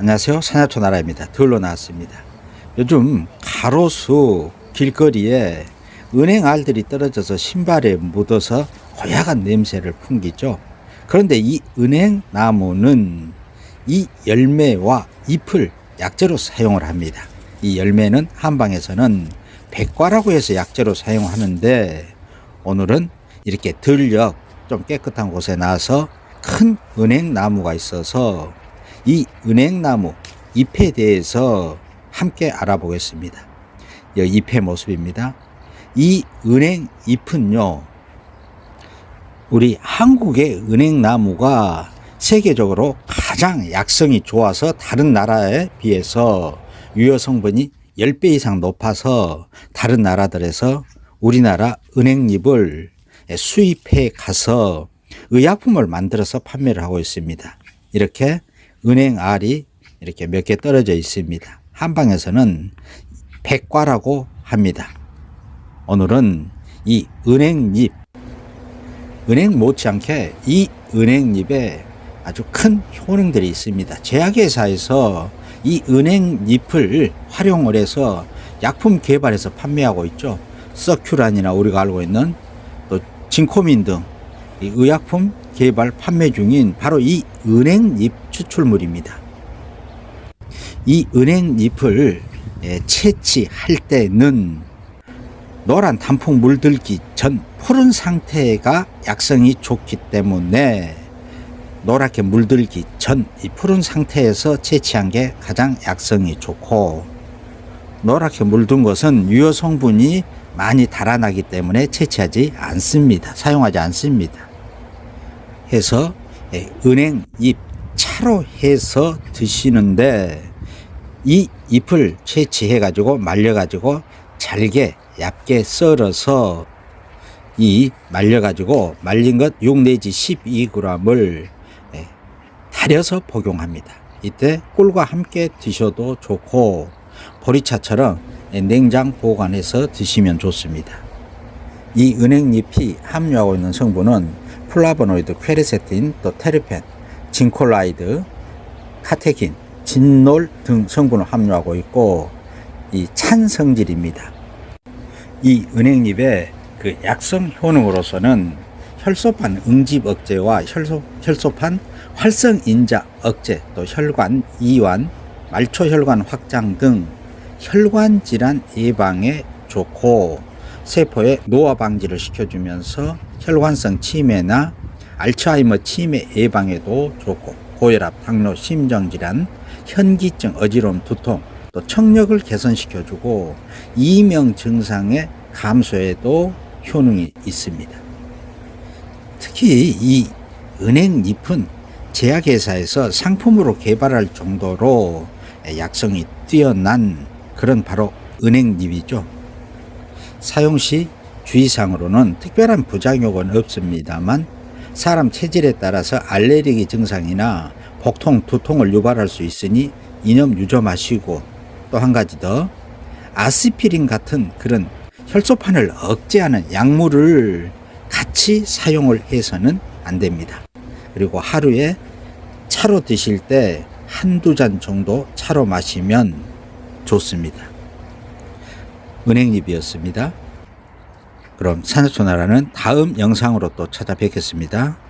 안녕하세요. 산야초 나라입니다. 들러 나왔습니다. 요즘 가로수 길거리에 은행 알들이 떨어져서 신발에 묻어서 고약한 냄새를 풍기죠. 그런데 이 은행 나무는 이 열매와 잎을 약재로 사용을 합니다. 이 열매는 한방에서는 백과라고 해서 약재로 사용하는데 오늘은 이렇게 들녘 좀 깨끗한 곳에 나와서 큰 은행 나무가 있어서 이 은행나무 잎에 대해서 함께 알아보겠습니다. 이 잎의 모습입니다. 이 은행 잎은요, 우리 한국의 은행나무가 세계적으로 가장 약성이 좋아서 다른 나라에 비해서 유효 성분이 10배 이상 높아서 다른 나라들에서 우리나라 은행잎을 수입해 가서 의약품을 만들어서 판매를 하고 있습니다. 이렇게 은행 알이 이렇게 몇 개 떨어져 있습니다. 한방에서는 백과라고 합니다. 오늘은 이 은행잎, 은행 못지않게 이 은행잎에 아주 큰 효능들이 있습니다. 제약회사에서 이 은행잎을 활용을 해서 약품 개발해서 판매하고 있죠. 서큐란이나 우리가 알고 있는 또 진코민 등이 의약품 개발 판매 중인 바로 이 은행잎 추출물입니다. 이 은행잎을 예, 채취할 때는 노란 단풍 물들기 전 푸른 상태가 약성이 좋기 때문에 노랗게 물들기 전 이 푸른 상태에서 채취한 게 가장 약성이 좋고 노랗게 물든 것은 유효 성분이 많이 달아나기 때문에 채취하지 않습니다. 사용하지 않습니다. 해서 예, 은행 잎 차로 해서 드시는데 이 잎을 채취해 가지고 말려 가지고 잘게 얇게 썰어서 이 말려 가지고 말린 것 6 내지 12g을 예, 달여서 복용합니다. 이때 꿀과 함께 드셔도 좋고 보리차처럼 예, 냉장 보관해서 드시면 좋습니다. 이 은행잎이 함유하고 있는 성분은 플라보노이드, 퀘르세틴, 또 테르펜, 진콜라이드, 카테킨, 진놀 등 성분을 함유하고 있고 이 찬 성질입니다. 이 은행잎의 그 약성 효능으로서는 혈소판 응집 억제와 혈소, 혈소판 활성 인자 억제, 또 혈관 이완, 말초 혈관 확장 등 혈관 질환 예방에 좋고 세포의 노화 방지를 시켜주면서 혈관성 치매나 알츠하이머 치매 예방에도 좋고 고혈압, 당뇨, 심정질환, 현기증, 어지러움, 두통, 또 청력을 개선시켜주고 이명 증상의 감소에도 효능이 있습니다. 특히 이 은행잎은 제약회사에서 상품으로 개발할 정도로 약성이 뛰어난 그런 바로 은행잎이죠. 사용 시 주의사항으로는 특별한 부작용은 없습니다만 사람 체질에 따라서 알레르기 증상이나 복통, 두통을 유발할 수 있으니 이념 유점하시고 또 한 가지 더 아스피린 같은 그런 혈소판을 억제하는 약물을 같이 사용을 해서는 안 됩니다. 그리고 하루에 차로 드실 때 한두 잔 정도 차로 마시면 좋습니다. 은행잎이었습니다. 그럼 산소나라는 다음 영상으로 또 찾아뵙겠습니다.